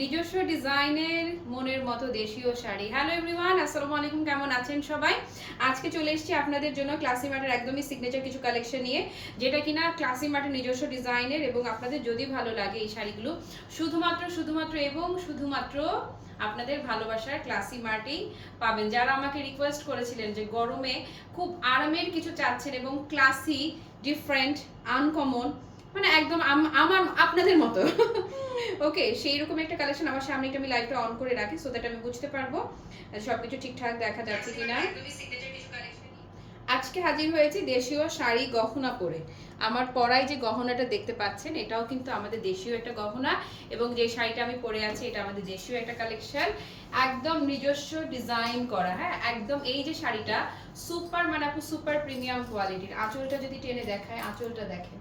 নিজস্ব ডিজাইনের মনের মতো দেশীয় শাড়ি। হ্যালো এভরিওয়ান আসসালামু আলাইকুম, কেমন আছেন সবাই? আজকে চলে এসেছি আপনাদের জন্য ক্লাসি মার্টের একদমই সিগনেচার কিছু কালেকশন নিয়ে, যেটা কিনা ক্লাসি মার্টের নিজস্ব ডিজাইনের এবং আপনাদের যদি ভালো লাগে এই শাড়িগুলো, শুধুমাত্র শুধুমাত্র এবং শুধুমাত্র আপনাদের ভালোবাসার ক্লাসি মার্টেই পাবেন। যারা আমাকে রিকোয়েস্ট করেছিলেন যে গরমে খুব আরামের কিছু চাচ্ছেন এবং ক্লাসি ডিফারেন্ট আনকমন মানে একদম আমার, আপনাদের মতো। ওকে সেই রকম একটা কালেকশন আমার সামনে আমি লাইভটা অন করে রাখি সো দ্যাট আমি বুঝতে পারব সবকিছু ঠিকঠাক দেখা যাচ্ছে কিনা। আজকে হাজির হয়েছি দেশীয় শাড়ি গহনা পরে। আমার পরায় যে গহনাটা দেখতে পাচ্ছেন এটাও কিন্তু আমাদের দেশীয় একটা গহনা এবং যে শাড়িটা আমি পরে আছি এটা আমাদের দেশীয় একটা কালেকশন একদম নিজস্ব ডিজাইন করা হ্যাঁ? একদম এই যে শাড়িটা সুপার মানে আপু সুপার প্রিমিয়াম কোয়ালিটির আঁচলটা যদি টেনে দেখায় আঁচলটা দেখেন।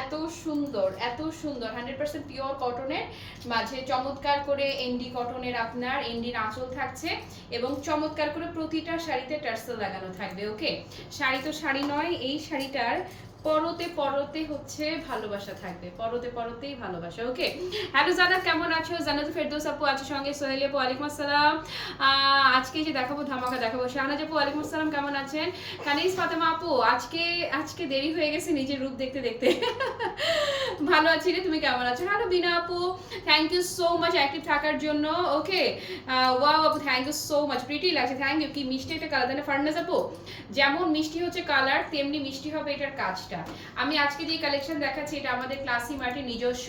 এত সুন্দর এত সুন্দর। হান্ড্রেড পার্সেন্ট পিওর কটনের মাঝে চমৎকার করে এন্ডি কটনের আপনার, এন্ডির আঁচল থাকছে এবং চমৎকার করে প্রতিটা শাড়িতে টার্সেল লাগানো থাকবে ওকে শাড়ি তো শাড়ি নয়, এই শাড়িটার পরতে পরতে হচ্ছে ভালোবাসা থাকবে। পরতে পরতেই ভালোবাসা ওকে হ্যালো জানা কেমন আছো? জানাত ফেরদৌস আপু আছে সঙ্গে, সোহেলি আপু, ওয়ালাইকুম আসসালাম। আজকে যে দেখাবো, ধামাকা দেখাবো, শাহনাজ আপু, ওয়ালাইকুম আসসালাম, কেমন আছেন? কানিস ফাতেমা আপু, আজকে আজকে দেরি হয়ে গেছে নিজের রূপ দেখতে দেখতে। ভালো আছি রে, তুমি কেমন আছো? হ্যালো বিনা আপু thank you so much active থাকার জন্য ওকে ওয়াও আপু thank you so much pretty লাগছে থ্যাংক ইউ কি মিষ্টি একটা কালার দেন ফার্নাস আপু? যেমন মিষ্টি হচ্ছে কালার তেমনি মিষ্টি হবে এটার কাজটা। আমি আজকে যে কালেকশন দেখাচ্ছি, এটা আমাদের ক্লাসি মার্টের নিজস্ব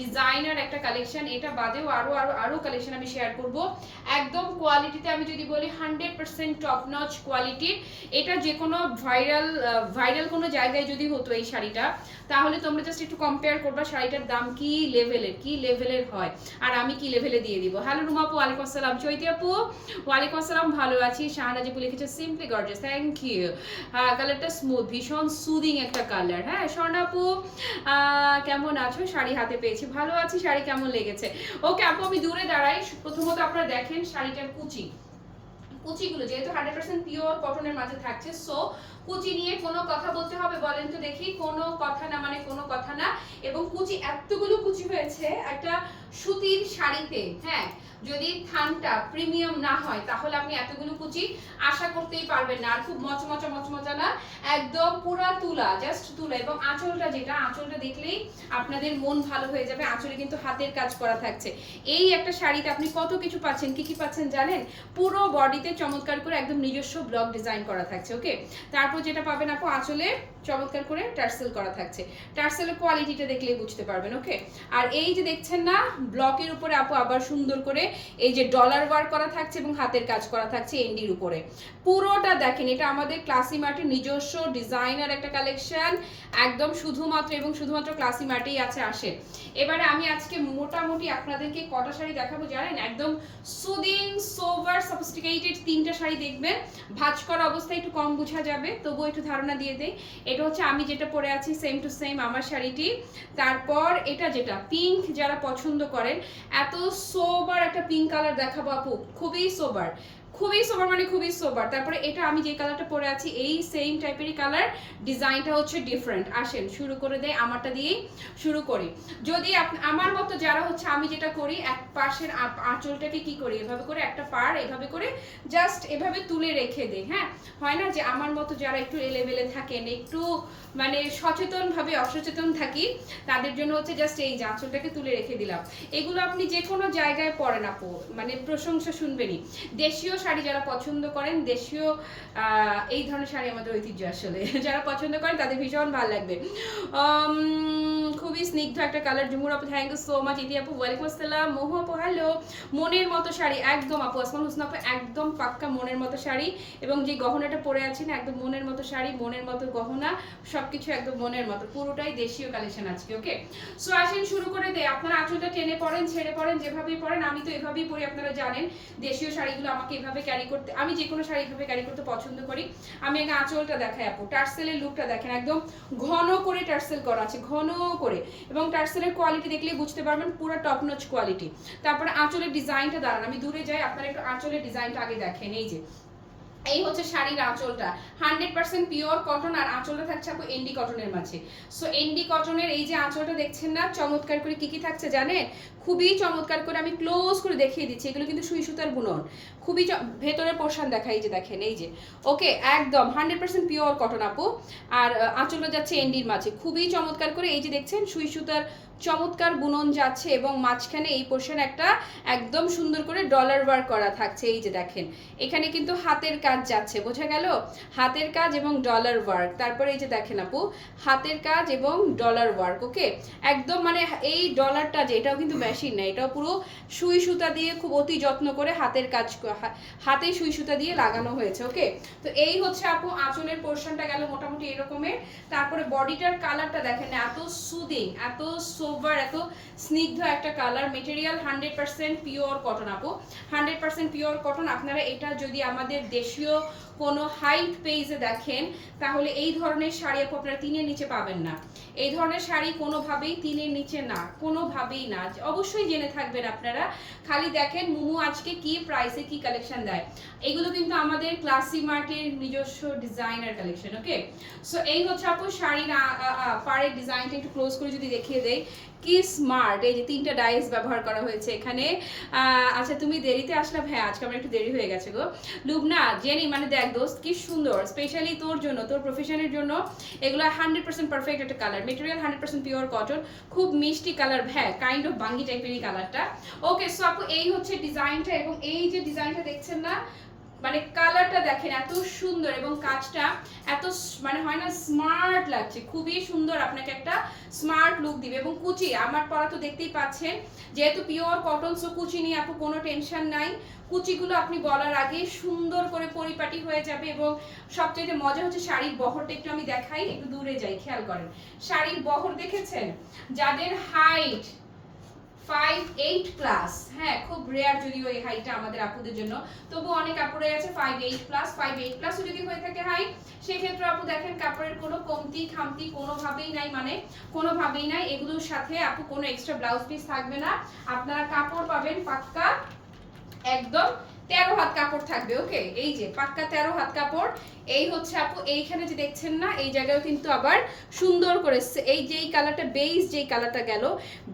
ডিজাইনার একটা কালেকশন এটা বাদেও আরও আরও আরও কালেকশন আমি শেয়ার করব। একদম কোয়ালিটিতে আমি যদি বলি হান্ড্রেড পার্সেন্ট টপ নচ কোয়ালিটির এটা যে কোনো ভাইরাল ভাইরাল কোনো জায়গায় যদি হতো এই শাড়িটা, তাহলে তোমরা জাস্ট একটু কম্পেয়ার করবা শাড়িটার দাম কি লেভেলের কি লেভেলের হয়। আর আমি কি লেভেলে দিয়ে দিব। হ্যালো রুমা আপু, ওয়ালাইকুম আসসালাম। চৈতি আপু, ওয়ালাইকুম আসসালাম। ভালো আছি। শাহানাজ আপু লিখেছে সিম্পলি গর্জিয়াস থ্যাংক ইউ হ্যাঁ কালারটা স্মুথ ভীষণ সুদিং একটা কালার হ্যাঁ? স্বর্ণাপু কেমন আছো? শাড়ি হাতে পেয়েছি, ভালো আছি, শাড়ি কেমন লেগেছে? ওকে আপু, আমি দূরে দাঁড়াই। প্রথমত আপনারা দেখেন শাড়িটার কুচি। কুচিগুলো যেহেতু হান্ড্রেড পার্সেন্ট পিওর কটনের মাঝে থাকছে সো কুচি নিয়ে কোনো কথা বলতে হবে বলেন তো দেখি, কোনো কথা না মানে কোনো কথা না। এবং কুচি, এতগুলো কুচি হয়েছে, একটা সুতির শাড়িতে হ্যাঁ যদি থানটা প্রিমিয়াম না হয়, তাহলে আপনি এতগুলো কুচি আশা করতেই পারবেন না। আর খুব মচমচা মচমচা না, একদম পুরা তুলা জাস্ট তুলা। এবং আঁচলটা যেটা, আঁচলটা দেখলেই আপনাদের মন ভালো হয়ে যাবে, আঁচলে কিন্তু হাতের কাজ করা থাকছে। এই একটা শাড়িতে আপনি কত কিছু পাচ্ছেন, কি কি পাচ্ছেন জানেন? পুরো বডিতে চমৎকার করে একদম নিজস্ব ব্লক ডিজাইন করা থাকছে, ওকে? তারপর যেটা পাবেন আপু আঁচলে চমৎকার করে টার্সেল করা থাকছে। টার্সেলের কোয়ালিটিটা দেখলেই বুঝতে পারবেন ওকে আর এই যে দেখছেন না ব্লকের উপরে আপু আবার সুন্দর করে এই যে ডলার ওয়ার করা থাকছে এবং হাতের কাজ করা থাকছে এন্ডির উপরে। পুরোটা দেখেন, এটা আমাদের ক্লাসি মার্টের নিজস্ব ডিজাইনার একটা কালেকশন একদম শুধুমাত্র এবং শুধুমাত্র ক্লাসি মার্টেই আছে, আসে। এবারে আমি আজকে মোটামুটি আপনাদেরকে কটা শাড়ি দেখাবো জানেন? একদম সুদিং সোভার সফিস্টিকেটেড তিনটা শাড়ি দেখবেন। ভাজ করা অবস্থায় একটু কম বোঝা যাবে, তবুও একটু ধারণা দিয়ে দেই। এটা হচ্ছে আমি যেটা পরে আছি সেম টু সেম আমার শাড়িটি। তারপর এটা যেটা পিঙ্ক যারা পছন্দ করেন, এত সোবার একটা পিঙ্ক কালার দেখাবো আপু, খুবই সোবার খুবই সোবার মানে খুবই সোবার তারপরে এটা আমি যে কালারটা পরে আছি, এই সেম টাইপেরই কালার ডিজাইনটা হচ্ছে ডিফারেন্ট আসেন, শুরু করে দেয় আমারটা দিয়েই শুরু করি। যদি আমার মতো যারা হচ্ছে, আমি যেটা করি, এক পাশের আঁচলটাকে কি করি? এভাবে করে একটা পার এভাবে করে জাস্ট এভাবে তুলে রেখে দেয় হ্যাঁ? হয় না যে আমার মতো যারা একটু এলেবেলে থাকেন, একটু মানে সচেতন ভাবে অসচেতন থাকি, তাদের জন্য হচ্ছে জাস্ট এই যে আঁচলটাকে তুলে রেখে দিলাম। এগুলো আপনি যে কোনো জায়গায় পরেন আপু মানে প্রশংসা শুনবেনই। দেশীয় শাড়ি যারা পছন্দ করেন, দেশীয় এই ধরনের শাড়ি আমাদের ঐতিহ্য আসলে। যারা পছন্দ করেন, তাদের ভীষণ ভালো লাগবে। খুবই স্নিগ্ধ একটা কালার জুমুর আপু থ্যাংক ইউ সো মাচ ইতি আপু, ওয়ালাইকুম আসসালাম। মহু আপু হ্যালো মনের মতো শাড়ি, একদম আপু, আসমান হুসনা আপু, একদম পাক্কা মনের মতো শাড়ি। এবং যে গহনাটা পরে আছি না একদম মনের মতো শাড়ি, মনের মতো গহনা, সবকিছু একদম মনের মতো। পুরোটাই দেশীয় কালেকশন আজকে ওকে সো আসেন শুরু করে দে আপনারা আঁচলটা টেনে পড়েন, ছেড়ে পড়েন, যেভাবেই পড়েন, আমি তো এভাবেই পরি আপনারা জানেন। দেশীয় শাড়িগুলো আমাকে এভাবে ক্যারি করতে আমি যে কোনো শাড়ি এভাবে ক্যারি করতে পছন্দ করি। আমি আগে আঁচলটা দেখাই আপু, টার্সেলের লুকটা দেখেন, একদম ঘন করে টার্সেল করা আছে, ঘন করে। এবং টার্সেলের কোয়ালিটি দেখলে বুঝতে পারবেন পুরো টপ নচ কোয়ালিটি তারপরে আঁচলের ডিজাইনটা দাঁড়ান, আমি দূরে যাই, আপনারা একটু আঁচলের ডিজাইনটা আগে দেখেন, এই যে। এই হচ্ছে শাড়ির আঁচলটা হান্ড্রেড পার্সেন্ট পিওর কটন আর আঁচলটা থাকছে আপু এন্ডি কটনের মাঝে। সো এন্ডি কটনের এই যে আঁচলটা দেখছেন না, চমৎকার করে কি কি থাকছে জানেন? খুবই চমৎকার করে আমি ক্লোজ করে দেখিয়ে দিচ্ছি। এগুলো কিন্তু সুই সুতার বুনন। খুবই ভেতরের পোর্শন দেখা এই যে দেখেন এই যে। ওকে একদম হান্ড্রেড পার্সেন্ট পিওর কটন আপু। আর আহ, আঁচলটা যাচ্ছে এন্ডির মাঝে। খুবই চমৎকার করে এই যে দেখছেন সুই সুতার চমৎকার বুনন যাচ্ছে এবং মাঝখানে এই পোর্শন একটা একদম সুন্দর করে ডলার ওয়ার্ক করা থাকছে। এই যে দেখেন এখানে কিন্তু হাতের কাজ যাচ্ছে বোঝা গেল? হাতের কাজ এবং ডলার ওয়ার্ক তারপরে এই যে দেখেন আপু হাতের কাজ এবং ডলার ওয়ার্ক ওকে? একদম মানে এই ডলারটা যে এটাও কিন্তু মেশিন না এটাও পুরো সুই সুতা দিয়ে খুব অতি যত্ন করে হাতের কাজ হাতে সুই সুতা দিয়ে লাগানো হয়েছে ওকে তো এই হচ্ছে আপু, আঁচলের পোর্শনটা গেল মোটামুটি এরকমের। তারপরে বডিটার কালারটা দেখেন, এত সুদিং এত সোভার এত স্নিগ্ধ একটা colour material hundred percent pure cotton আপু। হান্ড্রেড পার্সেন্ট পিওর কটন আপনারা এটা যদি আমাদের দেশীয় কোনো হাইট পেজে দেখেন, তাহলে এই ধরনের শাড়ি আপু আপনারা তিনের নিচে পাবেন না। এই ধরনের শাড়ি কোনোভাবেই তিনের নিচে না, কোনোভাবেই না। অবশ্যই জেনে থাকবেন আপনারা। খালি দেখেন মুমু আজকে কি প্রাইসে কি কালেকশন দেয়। এগুলো কিন্তু আমাদের ক্লাসি মার্টের নিজস্ব ডিজাইনার কালেকশন ওকে সো এই হচ্ছে আপু শাড়ির পাড়ের ডিজাইনটা একটু ক্লোজ করে যদি দেখিয়ে দেই। কি স্মার্ট এই যে তিনটা ডাইস ব্যবহার করা হয়েছে এখানে। আচ্ছা তুমি দেরিতে আসলে হ্যাঁ আজকে আমার একটু দেরি হয়ে গেছে গো। লুবনা, জেনি মানে দেখ দোস্ত, কি সুন্দর। স্পেশালি তোর জন্য, তোর প্রফেশনের জন্য এগুলো হান্ড্রেড পার্সেন্ট পারফেক্ট একটা colour material hundred percent pure cotton খুব মিষ্টি কালার হ্যাঁ কাইন্ড অফ বাঙ্গি টাইপেরই কালারটা ওকে সো আপু, এই হচ্ছে ডিজাইনটা এবং এই যে ডিজাইনটা দেখছেন না মানে কালারটা দেখেন এত সুন্দর এবং কাজটা এত মানে হয় না স্মার্ট লাগছে, খুবই সুন্দর আপনাকে একটা স্মার্ট লুক দিবে এবং কুচি, আমার পরা তো দেখতেই পাচ্ছেন, যেহেতু পিওর কটন সো কুচি নিয়ে আপু কোনো টেনশন নাই, কুচিগুলো আপনি বলার আগে সুন্দর করে পরিপাটি হয়ে যাবে এবং সবচেয়ে মজা হচ্ছে শাড়ির বহরটা একটু আমি দেখাই, একটু দূরে যাই, খেয়াল করেন, শাড়ির বহর দেখেছেন? যাদের হাইট ফাইভ এইট প্লাস হ্যাঁ খুব রেয়ার যদিও এই হাইটটা আমাদের আপুদের জন্য। তবু অনেক আপুরে আছে five eight plus five eight প্লাসও যদি হয়ে থাকে হাইট সেক্ষেত্রে আপু দেখেন কাপড়ের কোনো কমতি খামতি কোনোভাবেই নাই মানে কোনোভাবেই নাই। এগুলোর সাথে আপু কোনো এক্সট্রা ব্লাউজ পিস থাকবে না। আপনারা কাপড় পাবেন পাক্কা একদম তেরো হাত কাপড় থাকবে ওকে এই যে পাক্কা তেরো হাত কাপড় এই হচ্ছে আপু, এইখানে যে দেখছেন না, এই জায়গায় কিন্তু আবার সুন্দর করে এই যেই কালারটা বেইস যেই কালারটা গেল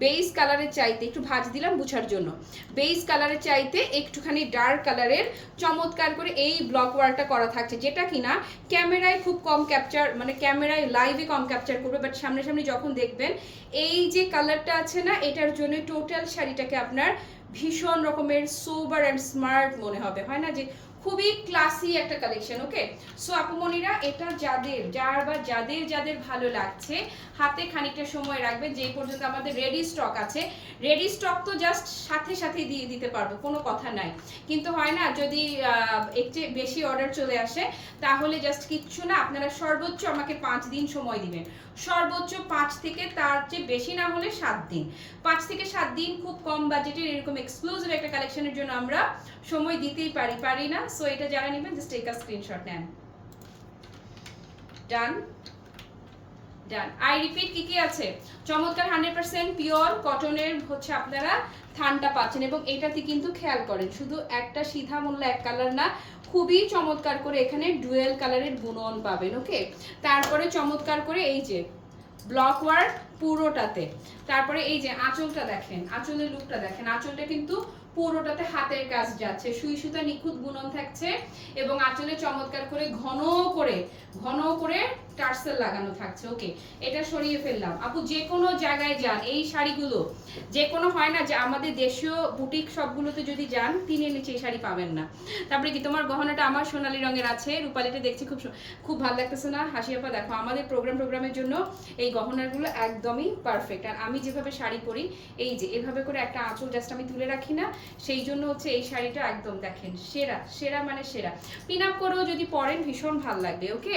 বেইস কালারের চাইতে, একটু ভাজ দিলাম বুঝার জন্য। বেইস কালারের চাইতে একটুখানি ডার্ক কালারের চমৎকার করে এই ব্লক ওয়ার্কটা করা থাকছে, যেটা কিনা ক্যামেরায় খুব কম ক্যাপচার মানে ক্যামেরায় লাইভে কম ক্যাপচার করবে বাট সামনাসামনি যখন দেখবেন, এই যে কালারটা আছে না, এটার জন্য টোটাল শাড়িটাকে আপনার ভীষণ রকমের সোবার অ্যান্ড স্মার্ট মনে হবে, হয় না যে খুবই ক্লাসি একটা কালেকশন ওকে সো আপুমনিরা এটা যাদের, যার বা যাদের যাদের ভালো লাগছে, হাতে খানিকটা সময় রাখবেন, যেই পর্যন্ত আমাদের রেডি স্টক আছে রেডি স্টক তো জাস্ট সাথে সাথে দিয়ে দিতে পারব, কোনো কথা নাই। কিন্তু হয় না, যদি একটু বেশি অর্ডার চলে আসে, তাহলে জাস্ট কিচ্ছু না, আপনারা সর্বোচ্চ আমাকে পাঁচ দিন সময় দিবেন। সর্বোচ্চ পাঁচ থেকে তার চেয়ে বেশি না হলে সাত দিন। পাঁচ থেকে সাত দিন খুব কম বাজেটের এরকম এক্সক্লুসিভ একটা কালেকশনের জন্য আমরা সময় দিতেই পারি পারি না। সো এটা যারা নেবেন জাস্ট আ স্ক্রিনশট নেন ডান ডান আই রিপিট কি কি আছে? চমৎকার হান্ড্রেড পার্সেন্ট পিওর কটনের হচ্ছে আপনারা থানটা পাচ্ছেন এবং এটাতে কিন্তু খেয়াল করেন, শুধু একটা সিধা মূল্য এক কালার না, খুবই চমৎকার করে এখানে ডুয়েল কালারের বুনন পাবেন ওকে তারপরে চমৎকার করে এই যে ব্লক ওয়ার্ক পুরোটাতে, তারপরে এই যে আঁচলটা দেখেন, আঁচলের লুকটা দেখেন, আঁচলটা কিন্তু পুরোটাতে হাতের কাজ যাচ্ছে। সুই সুতা নিখুঁত বুনন থাকছে এবং আঁচলে চমৎকার করে ঘন করে ঘন করে টার্সেল লাগানো থাকছে ওকে এটা সরিয়ে ফেললাম। আপু, যে কোনো জায়গায় যান, এই শাড়িগুলো, যে কোনো হয় না যে আমাদের দেশীয় বুটিক সবগুলোতে যদি যান তিনের নিচে এই শাড়ি পাবেন না। তারপরে কি, তোমার গহনাটা আমার সোনালী রঙের আছে, রূপালিটা দেখছি খুব খুব ভালো লাগতেছে না। হাসি দেখো, আমাদের প্রোগ্রাম প্রোগ্রামের জন্য এই গহনাগুলো একদমই পারফেক্ট আর আমি যেভাবে শাড়ি পরি, এই যে, এভাবে করে একটা আঁচল জাস্ট আমি তুলে রাখি না, সেই জন্য হচ্ছে এই শাড়িটা একদম দেখেন, সেরা সেরা মানে সেরা। পিন আপ করেও যদি পরেন, ভীষণ ভালো লাগবে ওকে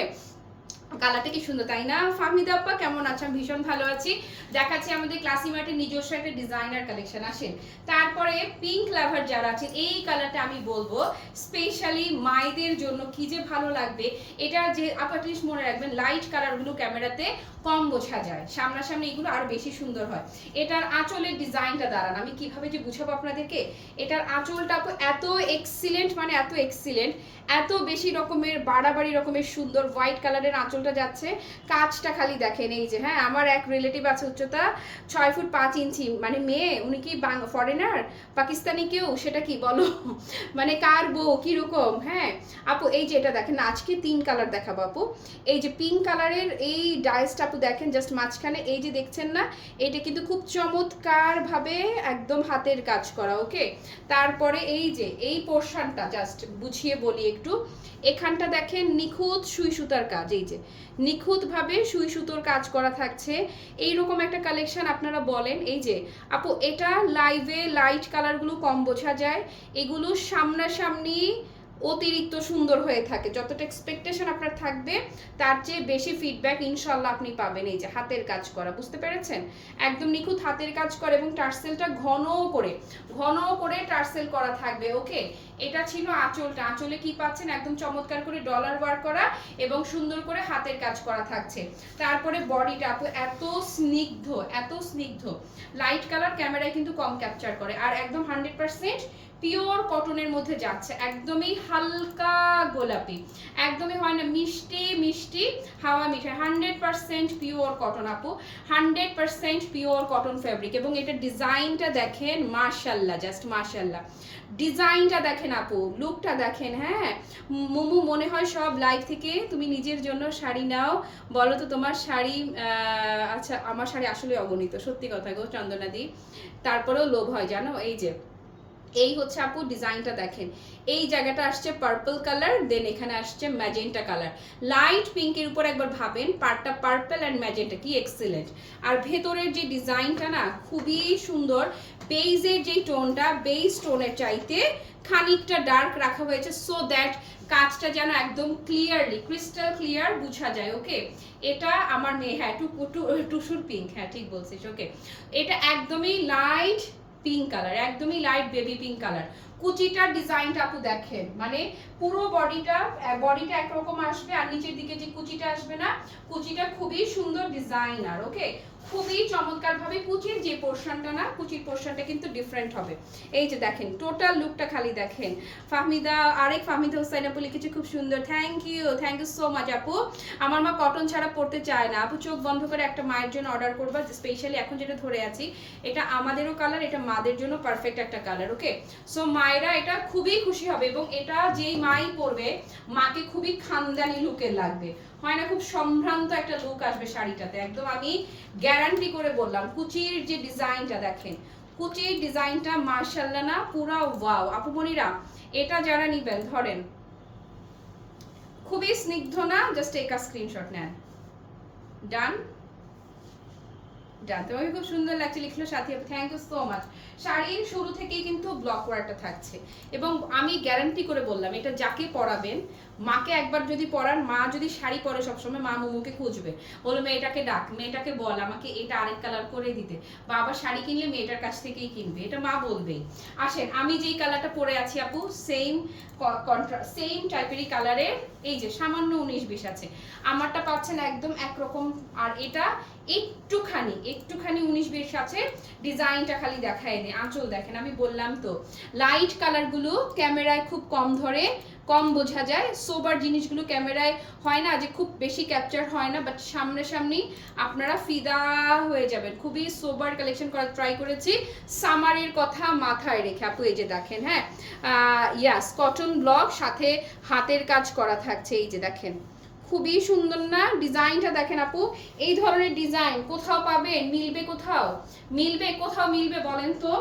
কালারটা কি সুন্দর, তাই না? ফাহমিদা আপা, কেমন আছেন? আমি ভীষণ ভালো আছি। দেখাচ্ছি আমাদের ক্লাসি মার্টের নিজস্ব একটা ডিজাইনার কালেকশন আসেন। তারপরে পিঙ্ক লাভার যারা আছে এই কালারটা আমি বলব স্পেশালি মায়েদের জন্য কি যে ভালো লাগবে, এটা যে আপাটিস মনে রাখবেন লাইট কালারগুলো ক্যামেরাতে কম বোঝা যায়। সামনাসামনি এগুলো আরও বেশি সুন্দর হয়। এটার আঁচলের ডিজাইনটা দাঁড়ান, আমি কীভাবে যে বুঝাবো আপনাদেরকে? এটার আঁচলটা এত এক্সিলেন্ট মানে এত এক্সিলেন্ট এত বেশি রকমের, বাড়াবাড়ি রকমের সুন্দর হোয়াইট কালারের আঁচলটা যাচ্ছে, কাজটা খালি দেখেন এই যে হ্যাঁ আমার এক রিলেটিভ আছে উচ্চতা ছয় ফুট পাঁচ ইঞ্চি মানে মেয়ে, উনি কি ফরেনার পাকিস্তানি কেউ? সেটা কি বলো? মানে কার বউ? কীরকম? হ্যাঁ আপু, এই যে এটা দেখেন, আজকে তিন কালার দেখাবো আপু। এই যে পিঙ্ক কালারের এই ডাইসটা আপু দেখেন জাস্ট মাঝখানে, এই যে দেখছেন না, এটা কিন্তু খুব চমৎকার ভাবে একদম হাতের কাজ করা ওকে তারপরে এই যে, এই পোর্শনটা জাস্ট বুঝিয়ে বলি একটু। এখানটা দেখেন নিখুঁত সুই সুতার কাজ, এই যে। নিখুঁতভাবে সুই সুতোর কাজ করা থাকছে। এই রকম একটা কালেকশন আপনারা বলেন, এই যে, আপু, এটা লাইভে লাইট কালারগুলো কম বোঝা যায়। এগুলো সামনাসামনি অতিরিক্ত সুন্দর হয়ে থাকে। যতটা এক্সপেকটেশন আপনার থাকবে, তার চেয়ে বেশি ফিডব্যাক ইনশাল্লাহ আপনি পাবেন। এই যে হাতের কাজ করা, বুঝতে পেরেছেন? একদম নিখুঁত হাতের কাজ করে এবং টার্সেলটা ঘন করে ঘন করে টার্সেল করা থাকবে, ওকে? এটা ছিল আঁচলটা। আঁচলে কি পাচ্ছেন? একদম চমৎকার করে ডলার ওয়ার্ক করা এবং সুন্দর করে হাতের কাজ করা থাকছে। তারপরে বডিটা এত স্নিগ্ধ এত স্নিগ্ধ। লাইট কালার ক্যামেরায় কিন্তু কম ক্যাপচার করে। আর একদম হান্ড্রেড পার্সেন্ট পিওর কটনের মধ্যে যাচ্ছে, একদমই হালকা গোলাপি। একদমই হয় না, মিষ্টি মিষ্টি, হাওয়া মিঠাই। হান্ড্রেড পার্সেন্ট পিওর কটন আপু, hundred percent pure cotton fabric এবং এটা ডিজাইনটা দেখেন মার্শাল্লাহ জাস্ট মার্শাল্লাহ ডিজাইনটা দেখেন আপু, লুকটা দেখেন হ্যাঁ? মোমো মনে হয় সব লাইভ থেকে তুমি নিজের জন্য শাড়ি নাও। বলো তো তোমার শাড়ি আচ্ছা আমার শাড়ি আসলে অগণিত, সত্যি কথা গো চন্দনাদি। তারপরেও লোভ হয়, জানো? এই যে এই হচ্ছে আপু ডিজাইনটা দেখেন। এই জায়গাটা আসছে পার্পল কালার দেন এখানে আসছে ম্যাজেন্টা কালার লাইট পিঙ্কের উপর একবার ভাবেন পার্টটা পার্পল অ্যান্ড ম্যাজেন্টা কি এক্সেলেন্ট আর ভেতরের যে ডিজাইনটা না, খুবই সুন্দর। বেইজের যে টোনটা বেইজ টোনের চাইতে খানিকটা ডার্ক রাখা হয়েছে সো দ্যাট কাজটা যেন একদম ক্লিয়ারলি ক্রিস্টাল ক্লিয়ার বোঝা যায় ওকে এটা আমার মেয়ে হ্যাঁ টু, টুসুর পিঙ্ক হ্যাঁ ঠিক বলছিস ওকে এটা একদমই লাইট পিঙ্ক কালার একদমই লাইট বেবি পিঙ্ক কালার কুচিটার ডিজাইনটা আপু দেখেন। মানে পুরো বডিটা বডিটা একরকম আসবে আর নিচের দিকে যে কুচিটা আসবে না, কুচিটা খুবই সুন্দর ডিজাইন আর ওকে? খুবই চমৎকার ভাবে কুচির যে পোর্শনটা না, কুচির পোর্শনটা কিন্তু ডিফারেন্ট হবে। এই যে দেখেন টোটাল লুকটা খালি দেখেন। ফাহমিদা, আরেক ফাহমিদা হোসাইন আপু লিখেছে, খুব সুন্দর thank you thank you so much আপু। আমার মা কটন ছাড়া পড়তে চায় না। আপু চোখ বন্ধ করে একটা মায়ের জন্য অর্ডার করবা স্পেশালি এখন যেটা ধরে আছি, এটা আমাদেরও কালার এটা মাদের জন্য পারফেক্ট একটা কালার ওকে? সো মায়েরা এটা খুবই খুশি হবে এবং এটা যেই মাই পরবে, মাকে খুবই খানদানি লুকের লাগবে। হয় না, খুব সম্ভ্রান্ত একটা লুক আসবে শাড়িটাতে। একদম আমি গ্যারান্টি করে বললাম, কুচির যে ডিজাইনটা দেখেন, কুচির ডিজাইনটা মার্শাল্লা না, পুরা ওয়াও আপুমনিরা এটা যারা নিবেন, ধরেন, খুবই স্নিগ্ধ না? জাস্ট একা স্ক্রিনশট নেন। ডান ডান তোমাকে খুব সুন্দর লাগছে লিখলো সাথী থ্যাংক ইউ সো মাচ শাড়ির শুরু থেকেই কিন্তু ব্লক ওয়ার্কটা থাকছে। এবং আমি গ্যারান্টি করে বললাম, এটা যাকে পরাবেন মাকে একবার যদি পরান মা যদি শাড়ি পরে সবসময়, মা মোমোকে খুঁজবে। বলো মেয়েটাকে ডাক, মেয়েটাকে বল, আমাকে এটা আরেক কালার করে দিতে। বা আবার শাড়ি কিনলে মেয়েটার কাছ থেকেই কিনবে। এটা মা বলবেই। আসেন, আমি যেই কালারটা পরে আছি আপু সেম কন্ট্রা সেম টাইপেরই কালারের এই যে সামান্য উনিশ, বিশ আছে। আমারটা পাচ্ছেন একদম একরকম, আর এটা একটুখানি একটুখানি উনিশ, বিশ আছে। ডিজাইনটা খালি দেখায় দেয় আঁচল দেখেন, আমি বললাম তো। লাইট কালারগুলো ক্যামেরায় খুব কম ধরে কম বোঝা যায়। সোবার জিনিসগুলো ক্যামেরায় হয় না যে খুব বেশি ক্যাপচার হয় না বাট সামনাসামনি আপনারা ফিদা হয়ে যাবেন। খুবই সোবার কালেকশন করার ট্রাই করেছি। সামারের কথা মাথায় রেখে, আপু, এই যে দেখেন হ্যাঁ? ইয়াস কটন ব্লক সাথে হাতের কাজ করা থাকছে, এই যে দেখেন। খুবই সুন্দর না? ডিজাইনটা দেখেন, আপু, এই ধরনের ডিজাইন কোথাও পাবেন মিলবে কোথাও? মিলবে কোথাও মিলবে বলেন তো?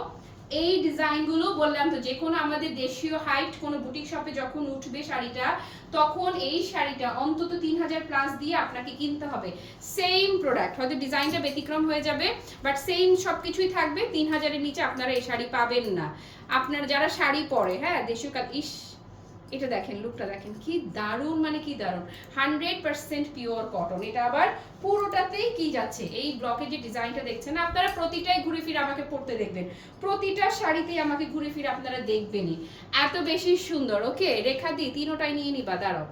এই ডিজাইনগুলো বললাম তো, যে কোনো আমাদের দেশীয় হাইট কোনো বুটিক শপে যখন উঠবে শাড়িটা, তখন এই শাড়িটা অন্তত তিন হাজার প্লাস দিয়ে আপনাকে কিনতে হবে। সেম প্রোডাক্ট হয়তো ডিজাইনটা ব্যতিক্রম হয়ে যাবে বাট সেম সব কিছুই থাকবে, তিন হাজারের নিচে আপনারা এই শাড়ি পাবেন না। আপনার যারা শাড়ি পরে হ্যাঁ দেশীয় কাল ইস এটা দেখেন লুকটা দেখেন, কি দারুণ মানে কি দারুণ। হান্ড্রেড পার্সেন্ট পিওর কটন এটা আবার পুরোটাতেই কি যাচ্ছে? এই ব্লকের যে ডিজাইনটা দেখছেন, আপনারা প্রতিটাই ঘুরে ফিরে আমাকে পড়তে দেখবেন। প্রতিটা শাড়িতেই আমাকে ঘুরে ফিরে আপনারা দেখবেনই। এত বেশি সুন্দর ওকে রেখা দি, তিনোটাই নিয়ে নিবা, দাঁড়াও।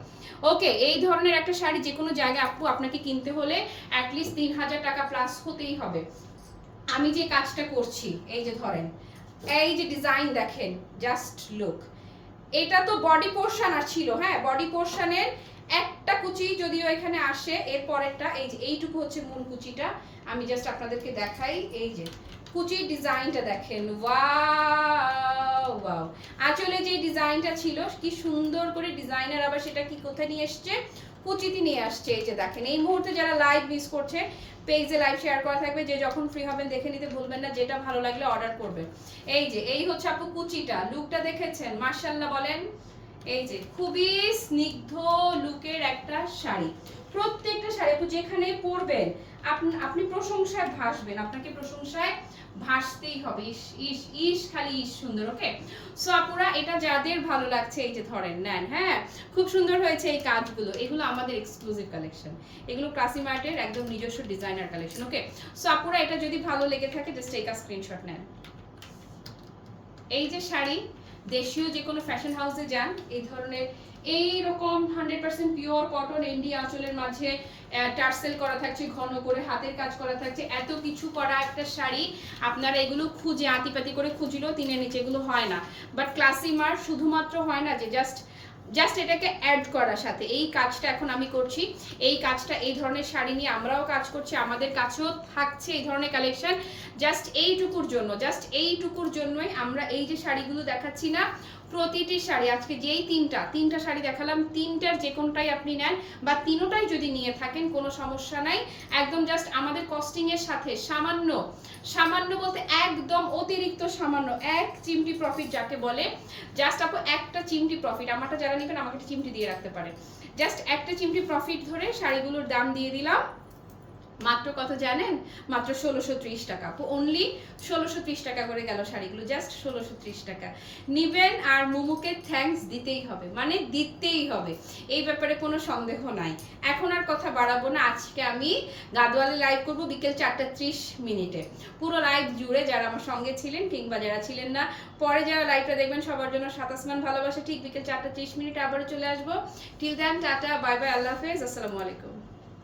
ওকে এই ধরনের একটা শাড়ি যে কোনো জায়গায় আপু, আপনাকে কিনতে হলে অ্যাটলিস্ট তিন হাজার টাকা প্লাস হতেই হবে। আমি যে কাজটা করছি, এই যে ধরেন, এই যে ডিজাইন দেখেন জাস্ট লুক এটা তো বডি পোর্শন আর ছিল হ্যাঁ? বডি পোর্শনের একটা কুচি যদিও এখানে আসে, এর পরেরটা, এই যে এইটুকু হচ্ছে মূল কুচিটা। আমি জাস্ট আপনাদেরকে দেখাই, এই যে কুচির ডিজাইনটা দেখেন। ওয়াও ওয়াও আঁচলে যে ডিজাইনটা ছিল, কি সুন্দর করে ডিজাইনার আবার সেটা কি কোথায় নিয়ে এসছে? কুচিতে নিয়ে আসছে, এই যে দেখেন। এই মুহূর্তে যারা লাইভ মিস করছে পেজে লাইভ শেয়ার করা থাকবে, যে যখন ফ্রি হবেন দেখে নিতে ভুলবেন না, যেটা ভালো লাগলে অর্ডার করবেন এই যে, এই হচ্ছে আপু কুচিটা লুকটা দেখেছেন? মার্শাল্লাহ বলেন, এই যে, খুবই স্নিগ্ধ লুকের একটা শাড়ি। প্রত্যেকটা শাড়ি যেখানে পরবেন আপনি প্রশংসায় ভাসবেন। আপনাকে প্রশংসায় ভাসতেই হবে। ইস ইস খালি ইস সুন্দর, ওকে? সো আপুরা, এটা যাদের ভালো লাগছে, এই যে ধরেন, নেন হ্যাঁ? খুব সুন্দর হয়েছে এই কাজগুলো। এগুলো আমাদের এক্সক্লুসিভ কালেকশন এগুলো ক্লাসি মার্টের একদম নিজস্ব ডিজাইনার কালেকশন ওকে? সো আপুরা, এটা যদি ভালো লেগে থাকে জাস্ট আ স্ক্রিনশট নেন। এই যে শাড়ি, দেশীয় যে কোনো ফ্যাশন হাউসে যান, এই ধরনের এই রকম hundred percent pure cotton Endi আঁচলের মাঝে টার্সেল করা থাকছে, ঘন করে হাতের কাজ করা থাকছে। এত কিছু করা একটা শাড়ি, আপনারা এগুলো খুঁজে, আতিপাতি করে খুঁজলেও তিনে নিচে এগুলো হয় না। বাট ক্লাসি মার শুধুমাত্র হয় না যে জাস্ট জাস্ট এটাকে অ্যাড করার সাথে। এই কাজটা এখন আমি করছি। এই কাজটা, এই ধরনের শাড়ি নিয়ে আমরাও কাজ করছি, আমাদের কাছেও থাকছে এই ধরনের কালেকশন জাস্ট এইটুকুর জন্য জাস্ট এইটুকুর জন্যই আমরা এই যে শাড়িগুলো দেখাচ্ছি না প্রতিটি শাড়ি, আজকে যেই তিনটা তিনটা শাড়ি দেখালাম, তিনটার যে কোনটাই আপনি নেন বা তিনোটাই যদি নিয়ে থাকেন, কোনো সমস্যা নাই। একদম জাস্ট আমাদের কস্টিং এর সাথে সামান্য সামান্য বলতে একদম অতিরিক্ত সামান্য এক চিমটি প্রফিট যাকে বলে জাস্ট আপু একটা চিমটি প্রফিট আমারটা যারা নেবেন আমাকে একটা চিমটি দিয়ে রাখতে পারে জাস্ট একটা চিমটি প্রফিট ধরে শাড়িগুলোর দাম দিয়ে দিলাম। মাত্র কত জানেন? মাত্র ষোলোশো ত্রিশ টাকা। অনলি ষোলোশো ত্রিশ টাকা করে গেল শাড়িগুলো জাস্ট ষোলোশো ত্রিশ টাকা। নিবেন আর মোমোকে থ্যাঙ্কস দিতেই হবে মানে দিতেই হবে। এই ব্যাপারে কোনো সন্দেহ নাই। এখন আর কথা বাড়াবো না। আজকে আমি গাদোয়ালে লাইভ করব বিকেল চারটা ত্রিশ মিনিটে। পুরো লাইভ জুড়ে যারা আমার সঙ্গে ছিলেন কিংবা যারা ছিলেন না, পরে যারা লাইভটা দেখবেন, সবার জন্য সাতাসমান ভালোবাসা। ঠিক বিকেল চারটা ত্রিশ মিনিটে আবারও চলে আসব। Till then tata bye bye আল্লাহ হাফেজ, আসসালামু আলাইকুম।